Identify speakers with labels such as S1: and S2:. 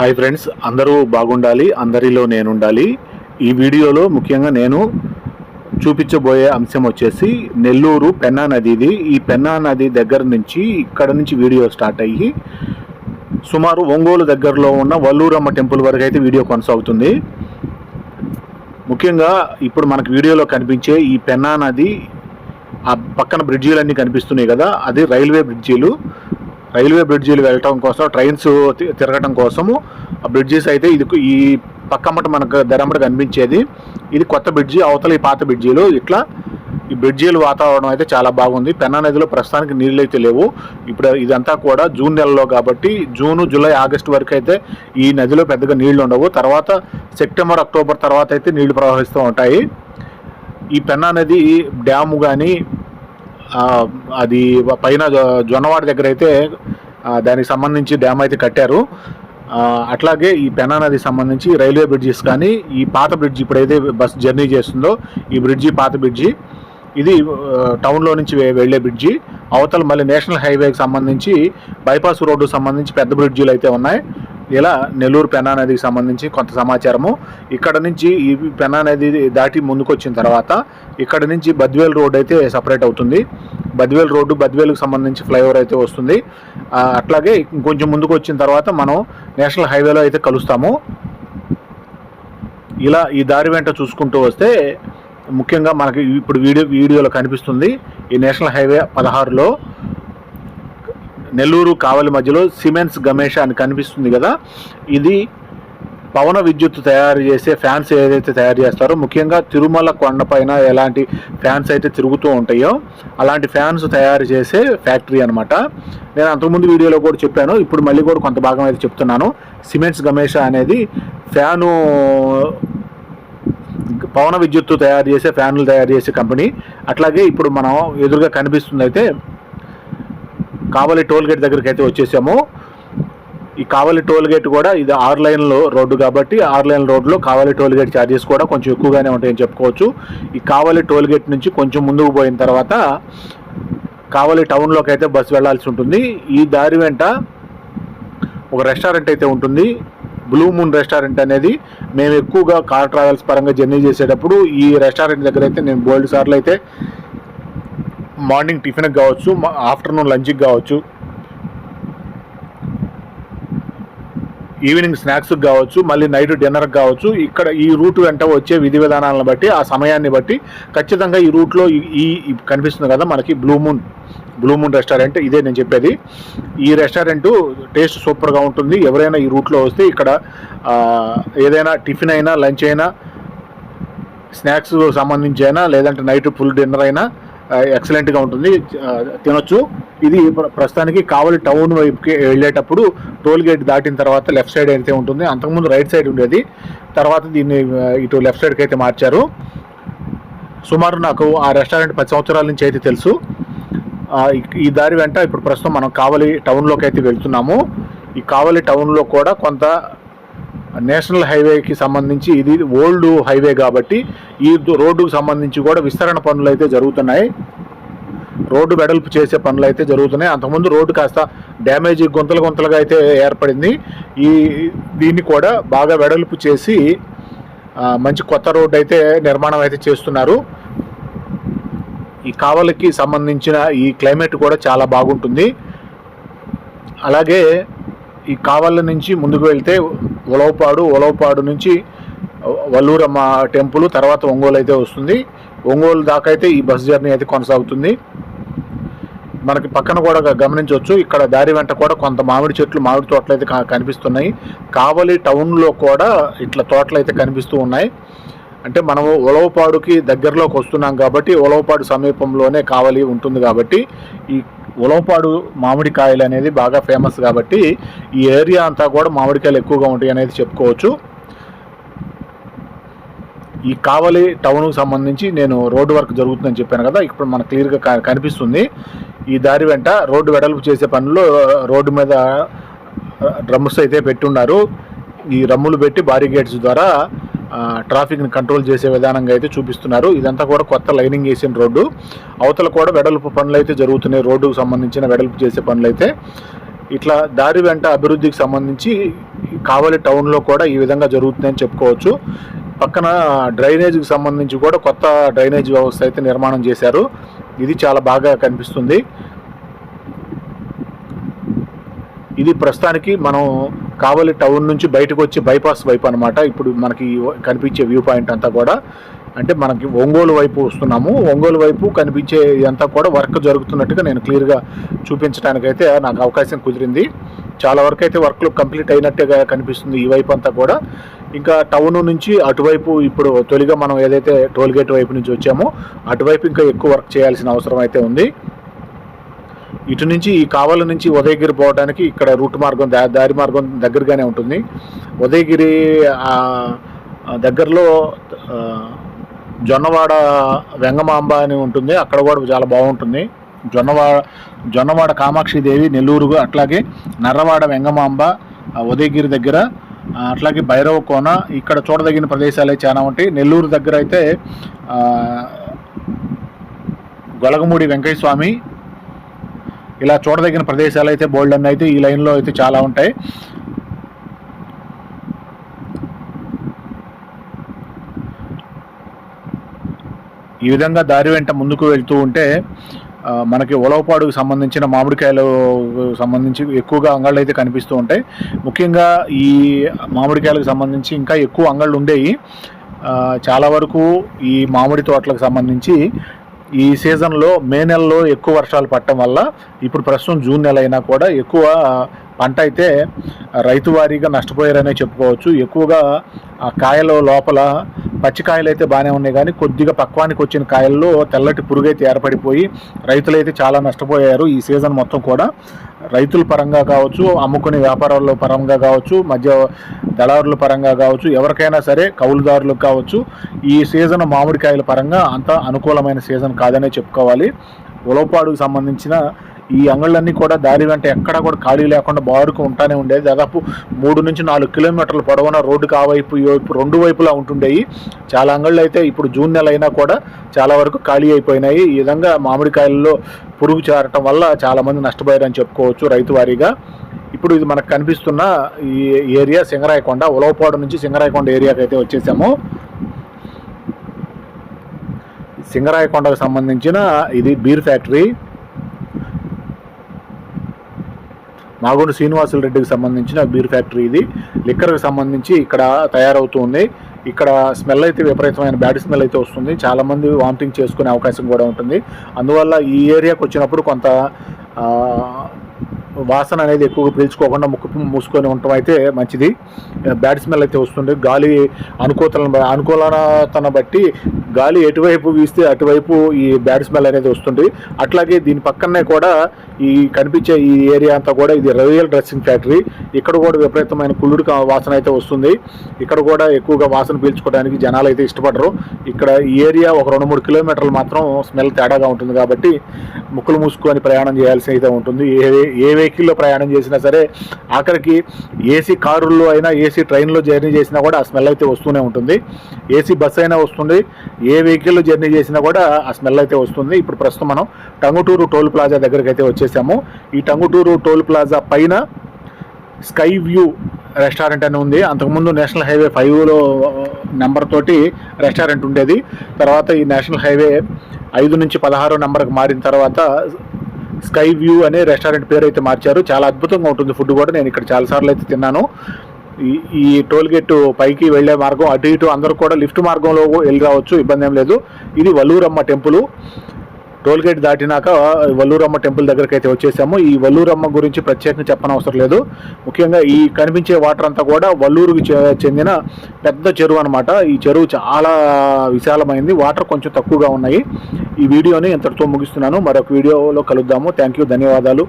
S1: Hi friends అందరూ బాగుండాలి అందరిలో నేను ఉండాలి ఈ వీడియోలో ముఖ్యంగా నేను చూపించబోయే అంశం వచ్చేసి నెల్లూరు పెన్నా నది ఇది ఈ పెన్నా నది దగ్గర నుంచి ఇక్కడ నుంచి వీడియో స్టార్ట్ అయ్యి సుమారు ఒంగోలు దగ్గరలో ఉన్న వల్లూరమ్మ టెంపుల్ వరకు అయితే వీడియో కొనసాగుతుంది. ముఖ్యంగా ఇప్పుడు మనకు వీడియోలో కనిపించే ఈ పెన్నా నది ఆ పక్కన బ్రిడ్జీలన్నీ కనిపిస్తున్నాయి కదా అది రైల్వే బ్రిడ్జీలు. రైల్వే బ్రిడ్జీలు వెళ్ళటం కోసం ట్రైన్స్ తిరగటం కోసము ఆ బ్రిడ్జెస్ అయితే ఇది ఈ పక్కమ్మట మనకు ధరమ్మట కనిపించేది. ఇది కొత్త బ్రిడ్జి అవతల ఈ పాత బ్రిడ్జీలు. ఇట్లా ఈ బ్రిడ్జీల వాతావరణం అయితే చాలా బాగుంది. పెన్నా నదిలో ప్రస్తుతానికి నీళ్ళు అయితే లేవు. ఇప్పుడు ఇదంతా కూడా జూన్ నెలలో కాబట్టి జూను జూలై ఆగస్టు వరకు అయితే ఈ నదిలో పెద్దగా నీళ్ళు ఉండవు. తర్వాత సెప్టెంబర్ అక్టోబర్ తర్వాత అయితే నీళ్ళు ప్రవహిస్తూ ఉంటాయి. ఈ పెన్నా నది డ్యాము కానీ అది పైన జొన్నవాడి జొన్నవాడ దగ్గర అయితే దానికి సంబంధించి డ్యామ్ అయితే కట్టారు. అట్లాగే ఈ పెనా నది సంబంధించి రైల్వే బ్రిడ్జెస్ కానీ ఈ పాత బ్రిడ్జ్ ఇప్పుడైతే బస్ జర్నీ చేస్తుందో ఈ బ్రిడ్జి పాత బ్రిడ్జి ఇది టౌన్లో నుంచి వెళ్ళే బ్రిడ్జి. అవతల మళ్ళీ నేషనల్ హైవేకి సంబంధించి బైపాస్ రోడ్డు సంబంధించి పెద్ద బ్రిడ్జిలు అయితే ఉన్నాయి. ఇలా నెల్లూరు పెన్నా నదికి సంబంధించి కొంత సమాచారము. ఇక్కడ నుంచి ఈ పెన్నా నది దాటి ముందుకొచ్చిన తర్వాత ఇక్కడ నుంచి బద్వేల్ రోడ్ అయితే సపరేట్ అవుతుంది. బద్వేల్ రోడ్డు బద్వేలుకు సంబంధించి ఫ్లైఓవర్ అయితే వస్తుంది. అట్లాగే కొంచెం ముందుకు వచ్చిన తర్వాత మనం నేషనల్ హైవేలో అయితే కలుస్తాము. ఇలా ఈ దారి వెంట చూసుకుంటూ వస్తే ముఖ్యంగా మనకి ఇప్పుడు వీడియో వీడియోలో కనిపిస్తుంది. ఈ నేషనల్ హైవే పదహారులో నెల్లూరు కావలి మధ్యలో సిమెంట్స్ గమేష అని కనిపిస్తుంది కదా. ఇది పవన విద్యుత్ తయారు చేసే ఫ్యాన్స్ ఏదైతే తయారు చేస్తారో ముఖ్యంగా తిరుమల కొండపైన ఎలాంటి ఫ్యాన్స్ అయితే తిరుగుతూ ఉంటాయో అలాంటి ఫ్యాన్స్ తయారు చేసే ఫ్యాక్టరీ అనమాట నేను అంతకుముందు వీడియోలో కూడా చెప్పాను ఇప్పుడు మళ్ళీ కూడా కొంత భాగం అయితే చెప్తున్నాను. సిమెంట్స్ గమేష అనేది ఫ్యాను పవన విద్యుత్తు తయారు చేసే ఫ్యాన్లు తయారు చేసే కంపెనీ. అట్లాగే ఇప్పుడు మనం ఎదురుగా కనిపిస్తుంది అయితే కావలి టోల్ గేట్ దగ్గరికి అయితే వచ్చేసాము. ఈ కావలి టోల్ గేట్ కూడా ఇది ఆరు లైన్లో రోడ్డు కాబట్టి ఆరు లైన్ రోడ్లో కావలి టోల్ గేట్ ఛార్జెస్ కూడా కొంచెం ఎక్కువగానే ఉంటాయని చెప్పుకోవచ్చు. ఈ కావలి టోల్ గేట్ నుంచి కొంచెం ముందుకు పోయిన తర్వాత కావలి టౌన్లోకి అయితే బస్సు వెళ్ళాల్సి ఉంటుంది. ఈ దారి వెంట ఒక రెస్టారెంట్ అయితే ఉంటుంది. బ్లూ మూన్ రెస్టారెంట్ అనేది మేము ఎక్కువగా కార్ ట్రావెల్స్ పరంగా జర్నీ చేసేటప్పుడు ఈ రెస్టారెంట్ దగ్గర అయితే నేను బోల్డ్ సార్లు అయితే మార్నింగ్ టిఫిన్కి కావచ్చు ఆఫ్టర్నూన్ లంచ్కి కావచ్చు ఈవినింగ్ స్నాక్స్కి కావచ్చు మళ్ళీ నైట్ డిన్నర్కి కావచ్చు ఇక్కడ ఈ రూట్ వెంట వచ్చే విధి విధానాలను బట్టి ఆ సమయాన్ని బట్టి ఖచ్చితంగా ఈ రూట్లో ఈ కనిపిస్తుంది కదా మనకి blue moon blue moon restaurant ఇదే నేను చెప్పేది. ఈ రెస్టారెంట్ టేస్ట్ సూపర్గా ఉంటుంది. ఎవరైనా ఈ రూట్లో వస్తే ఇక్కడ ఏదైనా టిఫిన్ అయినా లంచ్ అయినా స్నాక్స్ సంబంధించి అయినా లేదంటే నైట్ ఫుల్ డిన్నర్ అయినా ఎక్సలెంట్గా ఉంటుంది. తినొచ్చు. ఇది ప్రస్తుతానికి కావలి టౌన్ వైపుకి వెళ్ళేటప్పుడు టోల్ గేట్ దాటిన తర్వాత లెఫ్ట్ సైడ్ అయితే ఉంటుంది అంతకుముందు రైట్ సైడ్ ఉండేది. తర్వాత దీన్ని ఇటు లెఫ్ట్ సైడ్కి అయితే మార్చారు. సుమారు నాకు ఆ రెస్టారెంట్ పది సంవత్సరాల నుంచి అయితే తెలుసు. ఈ దారి వెంట ఇప్పుడు ప్రస్తుతం మనం కావలి టౌన్లోకి అయితే వెళ్తున్నాము. ఈ కావలి టౌన్లో కూడా కొంత నేషనల్ హైవేకి సంబంధించి ఇది ఓల్డ్ హైవే కాబట్టి ఈ రోడ్డుకు సంబంధించి కూడా విస్తరణ పనులు అయితే జరుగుతున్నాయి. రోడ్డు వెడల్పు చేసే పనులు అయితే జరుగుతున్నాయి. అంతకుముందు రోడ్డు కాస్త డ్యామేజ్ గుంతలు గుంతలుగా అయితే ఏర్పడింది. ఈ దీన్ని కూడా బాగా వెడల్పు చేసి మంచి కొత్త రోడ్డు అయితే నిర్మాణం అయితే చేస్తున్నారు. ఈ కావలికి సంబంధించిన ఈ క్లైమేట్ కూడా చాలా బాగుంటుంది. అలాగే ఈ కావళ్ళ నుంచి ముందుకు వెళ్తే ఉలవపాడు ఉలవపాడు నుంచి వల్లూరమ్మ టెంపుల్ తర్వాత ఒంగోలు అయితే వస్తుంది. ఒంగోలు దాకా అయితే ఈ బస్ జర్నీ అయితే కొనసాగుతుంది. మనకి పక్కన కూడా గమనించవచ్చు ఇక్కడ దారి వెంట కూడా కొంత మామిడి చెట్లు మామిడి తోటలు అయితే కనిపిస్తున్నాయి. కావలి టౌన్లో కూడా ఇట్లా తోటలు అయితే కనిపిస్తూ ఉన్నాయి. అంటే మనము ఉలవపాడుకి దగ్గరలోకి వస్తున్నాం కాబట్టి ఉలవపాడు సమీపంలోనే కావలి ఉంటుంది కాబట్టి ఈ ఉలవపాడు మామిడికాయలు అనేది బాగా ఫేమస్ కాబట్టి ఈ ఏరియా అంతా కూడా మామిడికాయలు ఎక్కువగా ఉంటాయి అనేది చెప్పుకోవచ్చు. ఈ కావలి టౌన్కు సంబంధించి నేను రోడ్డు వర్క్ జరుగుతుందని చెప్పాను కదా ఇప్పుడు మనకు క్లియర్గా కనిపిస్తుంది. ఈ దారి వెంట రోడ్డు వెడల్పు చేసే పనులు రోడ్డు మీద డ్రమ్స్ అయితే పెట్టున్నారు. ఈ రమ్ములు పెట్టి బారిగేట్స్ ద్వారా ట్రాఫిక్ని కంట్రోల్ చేసే విధానంగా అయితే చూపిస్తున్నారు. ఇదంతా కూడా కొత్త లైనింగ్ వేసిన రోడ్డు. అవతల కూడా వెడల్పు పనులు అయితే జరుగుతున్నాయి. రోడ్డుకు సంబంధించిన వెడల్పు చేసే పనులు అయితే ఇట్లా దారి వెంట అభివృద్ధికి సంబంధించి కావలి టౌన్లో కూడా ఈ విధంగా జరుగుతుందని చెప్పుకోవచ్చు. పక్కన డ్రైనేజ్కి సంబంధించి కూడా కొత్త డ్రైనేజ్ వ్యవస్థ అయితే నిర్మాణం చేశారు. ఇది చాలా బాగా కనిపిస్తుంది. ఇది ప్రస్తుతానికి మనం కావలి టౌన్ నుంచి బయటకు వచ్చి బైపాస్ వైపు అనమాట ఇప్పుడు మనకి కనిపించే వ్యూ పాయింట్ అంతా కూడా అంటే మనకి ఒంగోలు వైపు వస్తున్నాము. ఒంగోలు వైపు కనిపించే అంతా కూడా వర్క్ జరుగుతున్నట్టుగా నేను క్లియర్గా చూపించడానికైతే నాకు అవకాశం కుదిరింది. చాలా వరకు అయితే వర్క్లు కంప్లీట్ అయినట్టుగా కనిపిస్తుంది ఈ వైపు అంతా కూడా. ఇంకా టౌన్ నుంచి అటువైపు ఇప్పుడు తొలిగా మనం ఏదైతే టోల్ గేట్ వైపు నుంచి వచ్చామో అటువైపు ఇంకా ఎక్కువ వర్క్ చేయాల్సిన అవసరం అయితే ఉంది. ఇటు నుంచి ఈ కావల నుంచి ఉదయగిరి పోవడానికి ఇక్కడ రూట్ మార్గం దారి మార్గం దగ్గరగానే ఉంటుంది. ఉదయగిరి దగ్గరలో జొన్నవాడ వెంగమాంబ అని ఉంటుంది. అక్కడ కూడా చాలా బాగుంటుంది. జొన్నవాడ జొన్నవాడ కామాక్షి దేవి నెల్లూరు అట్లాగే నర్రవాడ వెంగమాంబ ఉదయగిరి దగ్గర అట్లాగే భైరవ కోన ఇక్కడ చూడదగిన ప్రదేశాలు చాలా ఉంటాయి. నెల్లూరు దగ్గర అయితే గొలగమూడి వెంకయ్య స్వామి ఇలా చూడదగిన ప్రదేశాలు అయితే బోల్డ్ అన్ని అయితే ఈ లైన్లో అయితే చాలా ఉంటాయి. ఈ విధంగా దారి వెంట ముందుకు వెళ్తూ ఉంటే మనకి ఉలవపాడుకు సంబంధించిన మామిడికాయలు సంబంధించి ఎక్కువగా అంగళ్ళు అయితే కనిపిస్తూ ఉంటాయి. ముఖ్యంగా ఈ మామిడికాయలకు సంబంధించి ఇంకా ఎక్కువ అంగళ్ళు ఉండేవి చాలా వరకు ఈ మామిడి తోటలకు సంబంధించి ఈ సీజన్లో మే నెలలో ఎక్కువ వర్షాలు పడటం వల్ల ఇప్పుడు ప్రస్తుతం జూన్ నెల అయినా కూడా ఎక్కువ పంట అయితే రైతు వారీగా నష్టపోయారనే చెప్పుకోవచ్చు. ఎక్కువగా ఆ కాయల లోపల పచ్చికాయలు అయితే బాగానే ఉన్నాయి కానీ కొద్దిగా పక్వానికి వచ్చిన కాయల్లో తెల్లటి పురుగు అయితే ఏర్పడిపోయి రైతులైతే చాలా నష్టపోయారు ఈ సీజన్ మొత్తం కూడా. రైతుల పరంగా కావచ్చు అమ్ముకునే వ్యాపారాల పరంగా కావచ్చు మధ్య దళారుల పరంగా కావచ్చు ఎవరికైనా సరే కౌలుదారులకు కావచ్చు ఈ సీజన్ మామిడికాయల పరంగా అంత అనుకూలమైన సీజన్ కాదనే చెప్పుకోవాలి. ఉలవపాడుకు సంబంధించిన ఈ అంగళ్ళన్నీ కూడా దారి వెంట ఎక్కడ కూడా ఖాళీ లేకుండా బారుకు ఉంటానే ఉండేది దాదాపు మూడు నుంచి నాలుగు కిలోమీటర్ల పొడవున రోడ్డుకి ఆ వైపు ఈ వైపు రెండు వైపులా ఉంటుండేవి చాలా అంగళ్ళు అయితే ఇప్పుడు జూన్ నెల అయినా కూడా చాలా వరకు ఖాళీ అయిపోయినాయి. ఈ విధంగా మామిడికాయల్లో పురుగు చేరటం వల్ల చాలామంది నష్టపోయారని చెప్పుకోవచ్చు రైతు వారీగా. ఇప్పుడు ఇది మనకు కనిపిస్తున్న ఈ ఏరియా సింగరాయకొండ ఉలవపాడు నుంచి సింగరాయకొండ ఏరియాకి అయితే వచ్చేసాము. సింగరాయకొండకు సంబంధించిన ఇది బీర్ ఫ్యాక్టరీ. నాగోడు శ్రీనివాసులు రెడ్డికి సంబంధించిన బీర్ ఫ్యాక్టరీ ఇది. లిక్కర్కి సంబంధించి ఇక్కడ తయారవుతుంది. ఇక్కడ స్మెల్ అయితే విపరీతమైన బ్యాడ్ స్మెల్ అయితే వస్తుంది. చాలామంది వామిటింగ్ చేసుకునే అవకాశం కూడా ఉంటుంది. అందువల్ల ఈ ఏరియాకి వచ్చినప్పుడు కొంత వాసన అనేది ఎక్కువగా పీల్చుకోకుండా ముక్కు మూసుకొని ఉండటం అయితే మంచిది. బ్యాడ్ స్మెల్ అయితే వస్తుంది. గాలి అనుకూలతను అనుకూలతను బట్టి గాలి ఎటువైపు వీస్తే అటువైపు ఈ బ్యాడ్ స్మెల్ అనేది వస్తుంది. అట్లాగే దీని పక్కనే కూడా ఈ కనిపించే ఈ ఏరియా అంతా కూడా ఇది రొయల్ డ్రెస్సింగ్ ఫ్యాక్టరీ. ఇక్కడ కూడా విపరీతమైన కుళ్ళుడు వాసన అయితే వస్తుంది. ఇక్కడ కూడా ఎక్కువగా వాసన పీల్చుకోవడానికి జనాలు అయితే ఇష్టపడరు. ఇక్కడ ఈ ఏరియా ఒక రెండు మూడు కిలోమీటర్లు మాత్రం స్మెల్ తేడాగా ఉంటుంది కాబట్టి ముక్కులు మూసుకొని ప్రయాణం చేయాల్సి అయితే ఉంటుంది. ఏ ఏ వెహికల్లో ప్రయాణం చేసినా సరే ఆఖరికి ఏసీ కారుల్లో అయినా ఏసీ ట్రైన్లో జర్నీ చేసినా కూడా ఆ స్మెల్ అయితే వస్తూనే ఉంటుంది. ఏసీ బస్సు అయినా వస్తుంది ఏ వెహికల్లో జర్నీ చేసినా కూడా ఆ స్మెల్ అయితే వస్తుంది. ఇప్పుడు ప్రస్తుతం మనం టంగుటూరు టోల్ ప్లాజా దగ్గరికి అయితే వచ్చేసాము. ఈ టంగుటూరు టోల్ ప్లాజా పైన స్కై వ్యూ రెస్టారెంట్ అని ఉంది. అంతకుముందు నేషనల్ హైవే ఫైవ్లో నెంబర్ తోటి రెస్టారెంట్ ఉండేది. తర్వాత ఈ నేషనల్ హైవే ఐదు నుంచి పదహారో నెంబర్కి మారిన తర్వాత స్కై వ్యూ అనే రెస్టారెంట్ పేరు అయితే మార్చారు. చాలా అద్భుతంగా ఉంటుంది ఫుడ్ కూడా. నేను ఇక్కడ చాలాసార్లు అయితే తిన్నాను. ఈ ఈ టోల్ గేట్ పైకి వెళ్ళే మార్గం అటు ఇటు అందరూ కూడా లిఫ్ట్ మార్గంలో వెళ్ళి రావచ్చు. ఇబ్బంది ఏం లేదు. ఇది వల్లూరమ్మ టెంపుల్. టోల్ గేట్ దాటినాక వల్లూరమ్మ టెంపుల్ దగ్గరికి అయితే వచ్చేసాము. ఈ వల్లూరమ్మ గురించి ప్రత్యేకంగా చెప్పనవసరం లేదు. ముఖ్యంగా ఈ కనిపించే వాటర్ అంతా కూడా వల్లూరుకి చెందిన పెద్ద చెరువు అనమాట ఈ చెరువు చాలా విశాలమైంది. వాటర్ కొంచెం తక్కువగా ఉన్నాయి. ఈ వీడియోని ఇంతటితో ముగిస్తున్నాను. మరొక వీడియోలో కలుద్దాము. థ్యాంక్ యూ ధన్యవాదాలు.